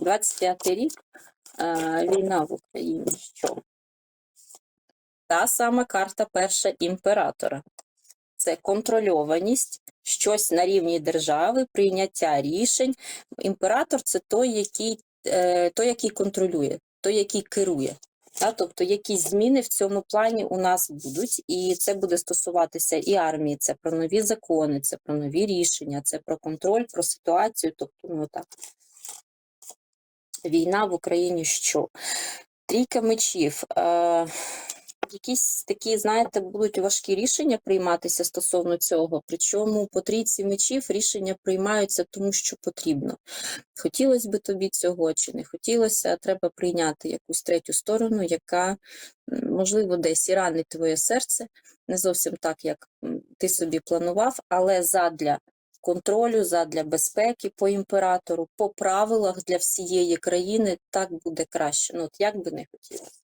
25 рік, війна в Україні. Що? Та сама карта перша імператора. Це контрольованість, щось на рівні держави, прийняття рішень. Імператор це той, який, е, той, який контролює, той, який керує. Та, тобто якісь зміни в цьому плані у нас будуть, і це буде стосуватися і армії, це про нові закони, це про нові рішення, це про контроль, про ситуацію. Тобто, ну так. Війна в Україні що? Трійка мечів. Е, якісь такі, знаєте, будуть важкі рішення прийматися стосовно цього. Причому по трійці мечів рішення приймаються тому, що потрібно. Хотілося би тобі цього чи не хотілося, треба прийняти якусь третю сторону, яка, можливо, десь і ранить твоє серце, не зовсім так, як ти собі планував, але задля контролю, задля безпеки по імператору, по правилах для всієї країни так буде краще. Ну, от як би не хотілося.